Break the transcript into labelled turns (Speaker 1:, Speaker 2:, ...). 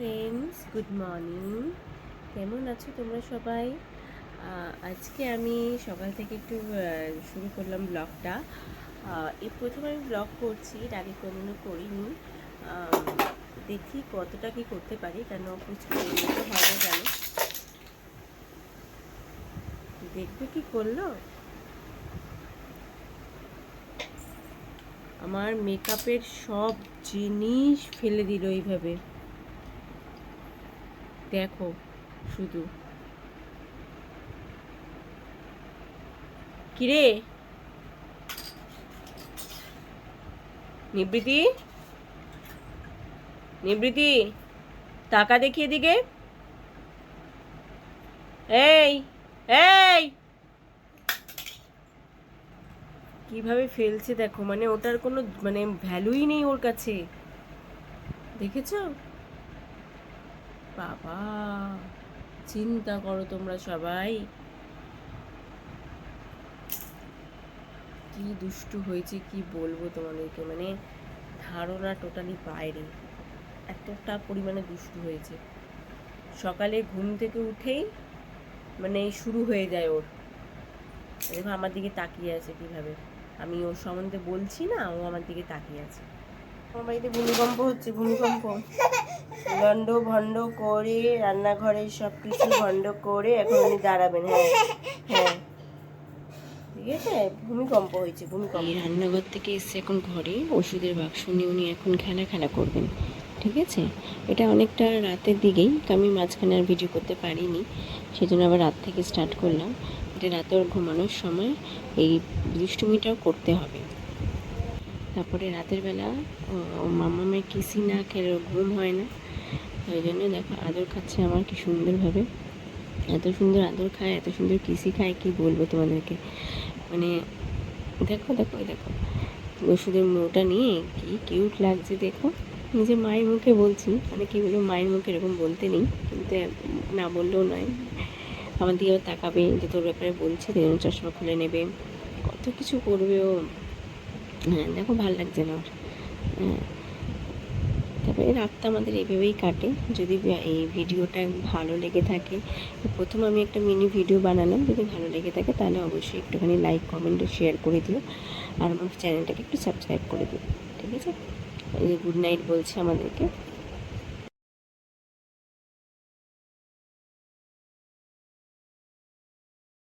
Speaker 1: Friends good morning কেমন আছো তোমরা সবাই? আজকে আমি সকাল থেকে একটু শুরু করলাম ব্লগটা এই প্রথম আমি ব্লগ করছি, এর আগে কোনোদিনও করিনি। দেখি কতটা কি করতে পারি, কেন কিছু হবে কেন দেখবে কি করল? আমার মেকআপের সব জিনিস ফেলে দিল এইভাবে। দেখো, শুধু। কিরে? নিবৃতি? নিবৃতি, টাকা দেখিয়ে দিকে এই এই! কীভাবে ফেলছে দেখো মানে ওটার কোনো মানে ভ্যালুই নেই ওর কাছে। দেখেছ? বাবা, চিন্তা করো তোমরা সবাই। কি দুষ্টু হয়েছে, কি বলব তোমাদেরকে? মানে ধারণা টোটালি বাইরে। এতটা পরিমাণে দুষ্টু হয়েছে। সকালে ঘুম থেকে উঠেই মানে শুরু হয়ে যায় ওর। দেখো আমার দিকে তাকিয়ে আছে কীভাবে। আমি ওর সম্বন্ধে বলছি না, ও আমার দিকে তাকিয়ে আছে। আমার বাড়িতে ভূমিকম্প হচ্ছে, ভূমিকম্প। লন্ড ভন্ড করে রান্নাঘরে সব কিছু ভন্ড করে এখন উনি দাঁড়াবেন হ্যাঁ হ্যাঁ। ঠিক আছে? ভূমিকম্প হয়েছে, ভূমিকম্প।
Speaker 2: রান্নাঘর থেকে এসে এখন ঘরে, ওষুধের বাক্স নিয়ে উনি এখন খেলা খেলা করবেন। ঠিক আছে? এটা অনেকটা রাতের দিকেই আমি মাঝখানে আর ভিডিও করতে পারিনি, সেজন্য আবার রাত থেকে স্টার্ট করলাম। এটা রাতে ওর ঘুমানোর সময়, এই দুষ্টুমিটাও করতে হবে। তারপরে রাতের বেলা মামামের কিসি না খেলে ঘুম হয় না। ওই জন্য দেখো আদর খাচ্ছে আমার কি সুন্দরভাবে। এত সুন্দর আদর খায়, এত সুন্দর কিসি খায়, কি বলব তোমাদেরকে? মানে দেখো দেখো দেখো। ওষুধের মুখটা নিয়ে কি কিউট লাগছে, দেখো। নিজে মায়ের মুখে বলছি মানে কি বলব, মায়ের মুখে এরকম বলতে নেই, কিন্তু না বললেও নয়। আমার দিকে তাকাবে যে তোর ব্যাপারে বলছে চশমা খুলে নেবে। কত কিছু করবে ও। হ্যাঁ দেখো ভালো লাগছে না আমার হ্যাঁ। তারপরে রাতটা আমাদের এইভাবেই কাটে। যদি এই ভিডিওটা ভালো লেগে থাকে, প্রথম আমি একটা মিনি ভিডিও বানালাম। যদি ভালো লেগে থাকে, তাহলে অবশ্যই একটুখানি লাইক কমেন্ট শেয়ার করে দিও। আর আমার চ্যানেলটাকে একটু সাবস্ক্রাইব করে দিও। ঠিক আছে? গুড নাইট বলছে আমাদেরকে।